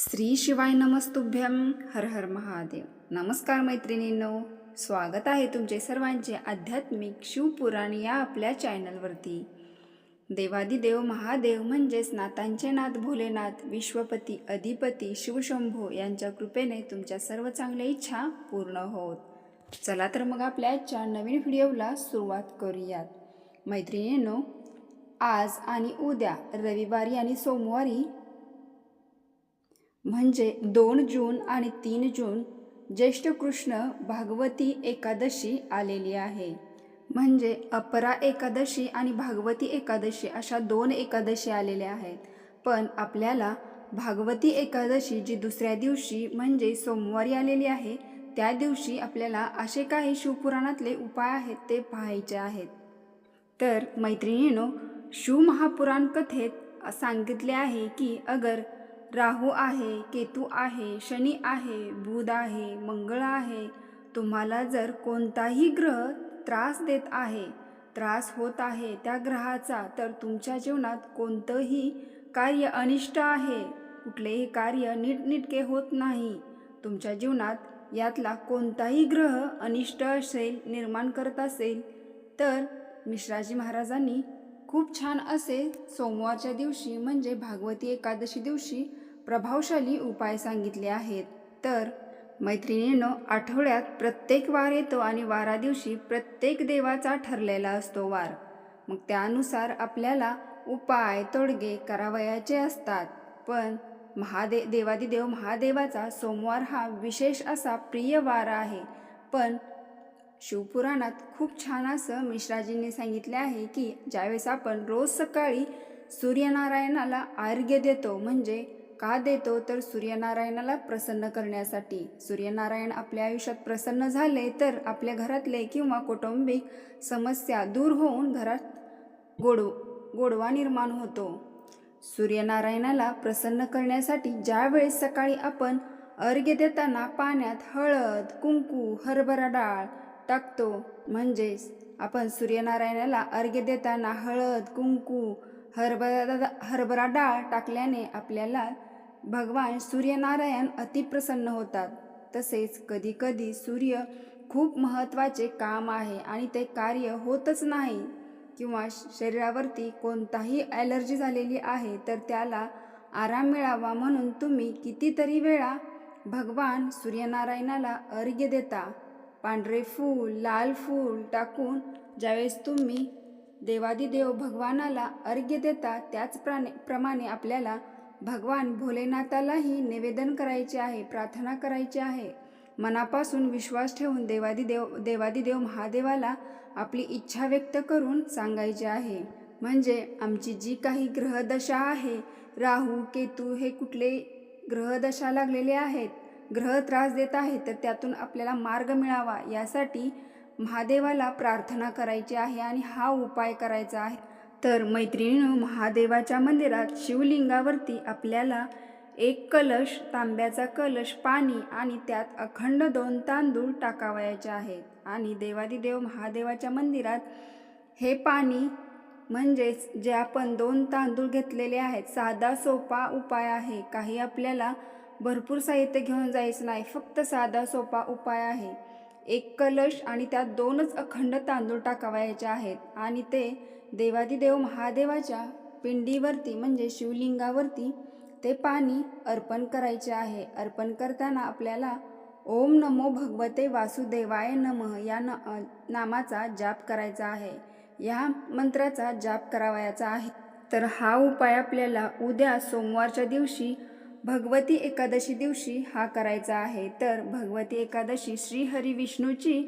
श्री शिवाय नमस्तुभ्यम हर हर महादेव. नमस्कार मैत्रिणींनो स्वागत आहे तुमचे सर्वांचे आध्यात्मिक शिवपुराण या आपल्या चॅनलवरती. देवादिदेव महादेव म्हणजेच नाथांचे नाथ भोलेनाथ विश्वपती अधिपती शिवशंभो यांच्या कृपेने तुमच्या सर्व चांगल्या इच्छा पूर्ण होत. चला तर मग आपल्या आजच्या नवीन व्हिडिओला सुरुवात करूयात. मैत्रिणींनो आज आणि उद्या रविवारी आणि सोमवारी म्हणजे दोन जून आणि तीन जून ज्येष्ठ कृष्ण भागवती एकादशी आलेली आहे. म्हणजे अपरा एकादशी आणि भागवती एकादशी अशा दोन एकादशी आलेल्या आहेत. पण आपल्याला भागवती एकादशी जी दुसऱ्या दिवशी म्हणजे सोमवारी आलेली आहे त्या दिवशी आपल्याला असे काही शिवपुराणातले उपाय आहेत ते पाहायचे आहेत. तर मैत्रिणीनो शिवमहापुराण कथेत सांगितले आहे की अगर राहू आहे केतू आहे शनी आहे बुध आहे मंगळ आहे. तुम्हाला जर कोणताही ग्रह त्रास देत आहे त्रास होत आहे त्या ग्रहाचा तर तुमच्या जीवनात कोणतंही कार्य अनिष्ट आहे. कुठलेही कार्य नीटनिटके होत नाही. तुमच्या जीवनात यातला कोणताही ग्रह अनिष्ट असेल निर्माण करत असेल तर मिश्राजी महाराजांनी खूप छान असे सोमवारच्या दिवशी म्हणजे भागवती एकादशी दिवशी प्रभावशाली उपाय सांगितले आहेत. तर मैत्रिणीनं आठवड्यात प्रत्येक वार येतो आणि वारा दिवशी प्रत्येक देवाचा ठरलेला असतो वार. मग त्यानुसार आपल्याला उपाय तोडगे करावयाचे असतात. पण महादे देवादिदेव महादेवाचा सोमवार हा विशेष असा प्रिय वार आहे. पण शिवपुराणात खूप छान असं मिश्राजींनी सांगितले आहे की ज्यावेळेस आपण रोज सकाळी सूर्यनारायणाला आर्घ्य देतो म्हणजे का देतो तर सूर्यनारायणाला प्रसन्न करण्यासाठी. सूर्यनारायण आपल्या आयुष्यात प्रसन्न झाले तर आपल्या घरातले किंवा कौटुंबिक समस्या दूर होऊन घरात गोड गोडवा निर्माण होतो. सूर्यनारायणाला प्रसन्न करण्यासाठी ज्यावेळेस सकाळी आपण अर्घ्य देताना पाण्यात हळद कुंकू हरभरा डाळ टाकतो. म्हणजेच आपण सूर्यनारायणाला अर्घ्य देताना हळद कुंकू हरभरा हरभरा डाळ टाकल्याने आपल्याला भगवान सूर्यनारायण अतिप्रसन्न होतात. तसेच कधीकधी सूर्य खूप महत्त्वाचे काम आहे आणि ते कार्य होतच नाही. किंवा शरीरावरती कोणताही ॲलर्जी झालेली आहे तर त्याला आराम मिळावा म्हणून तुम्ही कितीतरी वेळा भगवान सूर्यनारायणाला अर्घ्य देता. पांढरे फूल लाल फूल टाकून ज्यावेळेस तुम्ही देवादिदेव भगवानाला अर्घ्य देता त्याच प्राणे प्रमाणे आपल्याला भगवान भोलेनाथालाही निवेदन करायचे आहे प्रार्थना करायची आहे. मनापासून विश्वास ठेवून देवादिदेव देवादिदेव महादेवाला आपली इच्छा व्यक्त करून सांगायची आहे. म्हणजे आमची जी काही ग्रहदशा आहे राहू केतू हे कुठले ग्रहदशा लागलेले आहेत? ग्रह त्रास देत आहेत तर त्यातून आपल्याला मार्ग मिळावा यासाठी महादेवाला प्रार्थना करायची आहे आणि हा उपाय करायचा आहे. तर मैत्रिणीनं महादेवाच्या मंदिरात शिवलिंगावरती आपल्याला एक कलश तांब्याचा कलश पाणी आणि त्यात अखंड दोन तांदूळ टाकावयाचे आहेत. आणि देवादिदेव महादेवाच्या मंदिरात हे पाणी म्हणजेच जे आपण दोन तांदूळ घेतलेले आहेत साधा सोपा उपाय आहे. काही आपल्याला भरपूर साहित्य घेऊन जायचं नाही. फक्त साधा सोपा उपाय आहे. एक कलश आणि त्यात दोनच अखंड तांदूळ टाकावायचे आहेत. आणि ते देवादिदेव महादेवाच्या पिंडीवरती म्हणजे शिवलिंगावरती ते पाणी अर्पण करायचे आहे. अर्पण करताना आपल्याला ओम नमो भगवते वासुदेवाय नमः या न नामाचा जाप करायचा आहे. या मंत्राचा जाप करावयाचा आहे. तर हा उपाय आपल्याला उद्या सोमवारच्या दिवशी भगवती एकादशी दिवशी हा करायचा आहे. तर भगवती एकादशी श्रीहरी विष्णूची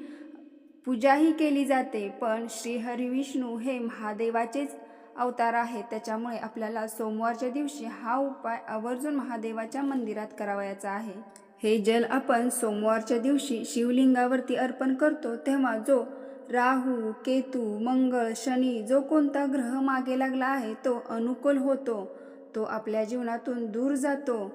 पूजाही केली जाते. पण श्रीहरी विष्णू हे महादेवाचेच अवतार आहेत. त्याच्यामुळे आपल्याला सोमवारच्या दिवशी हा उपाय आवर्जून महादेवाच्या मंदिरात करावयाचा आहे. हे जल आपण सोमवारच्या दिवशी शिवलिंगावरती अर्पण करतो. तेव्हा जो राहू केतू मंगळ शनी जो कोणता ग्रह मागे लागला आहे तो अनुकूल होतो. तो आपल्या जीवनातून दूर जातो.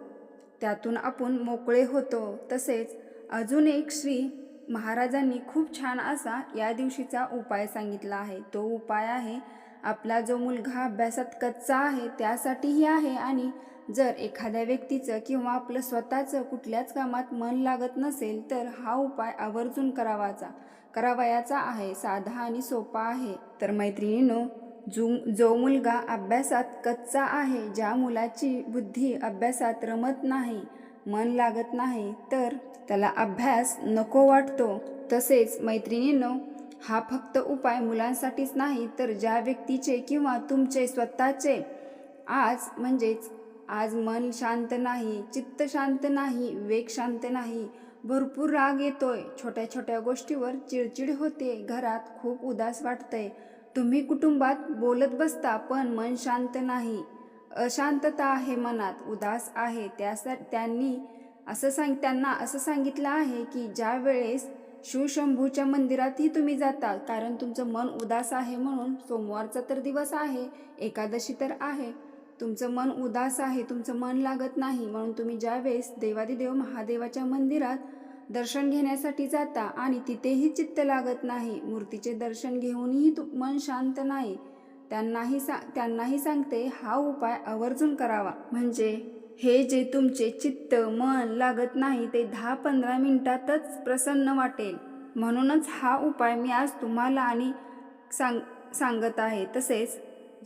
त्यातून आपण मोकळे होतो. तसेच अजून एक श्री महाराजांनी खूप छान असा या दिवशीचा उपाय सांगितला आहे. तो उपाय आहे आपला जो मुलगा अभ्यासात कच्चा आहे त्यासाठीही आहे आणि जर एखाद्या व्यक्तीचं किंवा आपलं स्वतःचं कुठल्याच कामात मन लागत नसेल तर हा उपाय आवर्जून करावाचा करावयाचा आहे. साधा आणि सोपा आहे. तर मैत्रिणींनो जो जो मुलगा अभ्यासात कच्चा आहे ज्या मुलाची बुद्धी अभ्यासात रमत नाही मन लागत नाही तर त्याला अभ्यास नको वाटतो. तसेच मैत्रिणींनो हा फक्त उपाय मुलांसाठीच नाही तर ज्या व्यक्तीचे किंवा तुमचे स्वतःचे आज म्हणजेच आज मन शांत नाही चित्त शांत नाही वेग शांत नाही भरपूर राग येतोय. छोट्या छोट्या गोष्टीवर चिडचिड होते घरात खूप उदास वाटतंय. तुम्ही कुटुंबात बोलत बसता पण मन शांत नाही. अशांतता आहे मनात उदास आहे. त्यासाठी त्यांनी असं सांग त्यांना असं सांगितलं आहे की ज्या वेळेस शिवशंभूच्या मंदिरातही तुम्ही जाता कारण तुमचं मन उदास आहे म्हणून सोमवारचा तर दिवस आहे एकादशी तर आहे. तुमचं मन उदास आहे तुमचं मन लागत नाही म्हणून तुम्ही ज्यावेळेस देवादिदेव महादेवाच्या मंदिरात दर्शन घेण्यासाठी जाता आणि तिथेही चित्त लागत नाही. मूर्तीचे दर्शन घेऊनही तू मन शांत नाही. त्यांनाही सा त्यांनाही सांगते हा उपाय आवर्जून करावा. म्हणजे हे जे तुमचे चित्त मन लागत नाही ते दहा पंधरा मिनिटातच प्रसन्न वाटेल. म्हणूनच हा उपाय मी आज तुम्हाला आणि सांग सांगत आहे. तसेच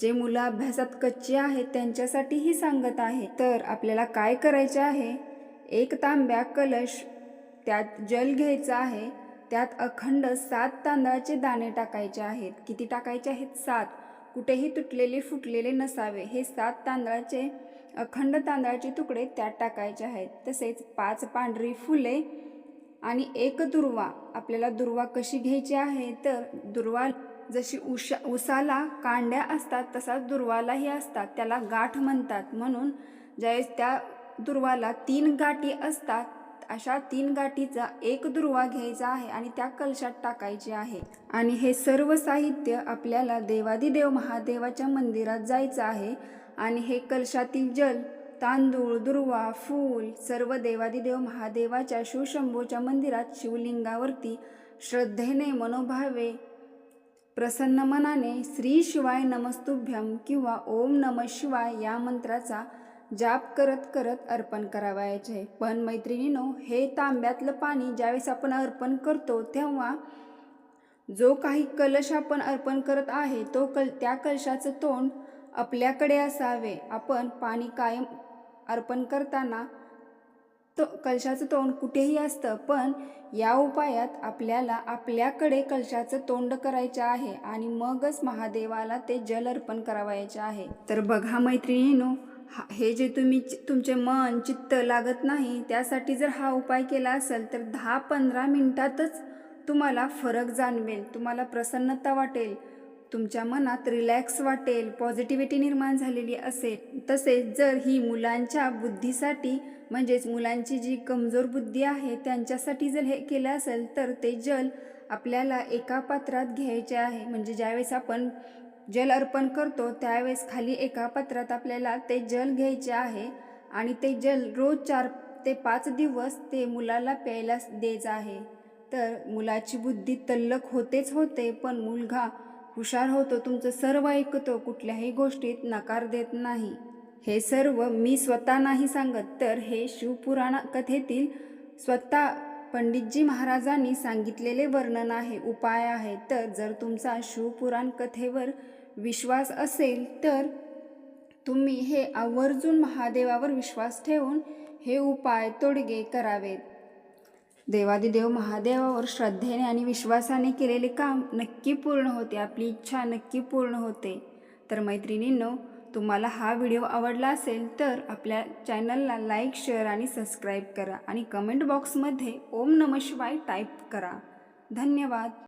जे मुलं अभ्यासात कच्ची आहेत त्यांच्यासाठीही सांगत आहे. तर आपल्याला काय करायचे आहे? एक तांब्या कलश त्यात जल घ्यायचं आहे त्यात अखंड सात तांदळाचे दाणे टाकायचे आहेत. किती टाकायचे आहेत? सात. कुठेही तुटलेले फुटलेले नसावे. हे सात तांदळाचे अखंड तांदळाचे तुकडे त्यात टाकायचे आहेत. तसेच पाच पांढरी फुले आणि एक दुर्वा. आपल्याला दुर्वा कशी घ्यायची आहे? तर दुर्वा जशी उशा उसाला कांड्या असतात तसाच दुर्वालाही असतात. त्याला गाठ म्हणतात. म्हणून ज्यावेळेस त्या दुर्वाला तीन गाठी असतात अशा तीन गाठीचा एक दुर्वा घ्यायचा आहे आणि त्या कलशात टाकायचे आहे. आणि हे सर्व साहित्य आपल्याला देवादिदेव महादेवाच्या मंदिरात जायचं आहे. आणि हे कलशातील जल तांदूळ दुर्वा फूल सर्व देवादिदेव महादेवाच्या शिवशंभूच्या मंदिरात शिवलिंगावरती श्रद्धेने मनोभावे प्रसन्न मनाने श्री शिवाय नमस्तुभ्यम किंवा ओम नम शिवाय या मंत्राचा जाप करत करत अर्पण करावायचे. पण मैत्रिणीनो हे तांब्यातलं पाणी ज्यावेळेस आपण अर्पण करतो तेव्हा जो काही कलश आपण अर्पण करत आहे तो कल त्या कलशाचं तोंड आपल्याकडे असावे. आपण पाणी कायम अर्पण करताना तो कलशाचं तोंड कुठेही असतं पण या उपायात आपल्याला आपल्याकडे कलशाचं तोंड करायचं आहे आणि मगच महादेवाला ते जल अर्पण करावायचे आहे. तर बघा मैत्रिणीनो हा हे जे तुम्ही चि- तुमचे मन चित्त लागत नाही त्यासाठी जर हा उपाय केला असेल तर दहा पंधरा मिनटातच तुम्हाला फरक जाणवेल तुम्हाला प्रसन्नता वाटेल तुमच्या मनात रिलॅक्स वाटेल पॉझिटिव्हिटी निर्माण झालेली असेल. तसेच जर ही मुलांच्या बुद्धीसाठी म्हणजेच मुलांची जी कमजोर बुद्धी आहे त्यांच्यासाठी जर हे केलं असेल तर ते जल आपल्याला एका पात्रात घ्यायचे आहे. म्हणजे ज्यावेळेस आपण जल अर्पण करतो त्यावेळेस खाली एका पात्रात आपल्याला ते जल घ्यायचे आहे आणि ते जल रोज चार ते पाच दिवस ते मुलाला प्यायला द्यायचं आहे. तर मुलाची बुद्धी तल्लक होतेच होते पण मुलगा हुशार होतो. तुमचं सर्व ऐकतो कुठल्याही गोष्टीत नकार देत नाही. हे सर्व मी स्वतः नाही सांगत तर हे शिवपुराण कथेतील स्वतः पंडितजी महाराजांनी सांगितलेले वर्णन आहे उपाय आहे. तर जर तुमचा शिवपुराण कथेवर विश्वास असेल तर तुम्ही हे आवर्जून महादेवावर विश्वास ठेवून हे उपाय तोडगे करावेत. देवादिदेव महादेवावर श्रद्धेने आणि विश्वासाने केलेले काम नक्की पूर्ण होते आपली इच्छा नक्की पूर्ण होते. तर मैत्रिणींनो तुम्हाला हा व्हिडिओ आवडला असेल तर आपल्या चॅनलला लाईक शेअर आणि सबस्क्राईब करा आणि कमेंट बॉक्समध्ये ओम नम शिवाय टाईप करा. धन्यवाद.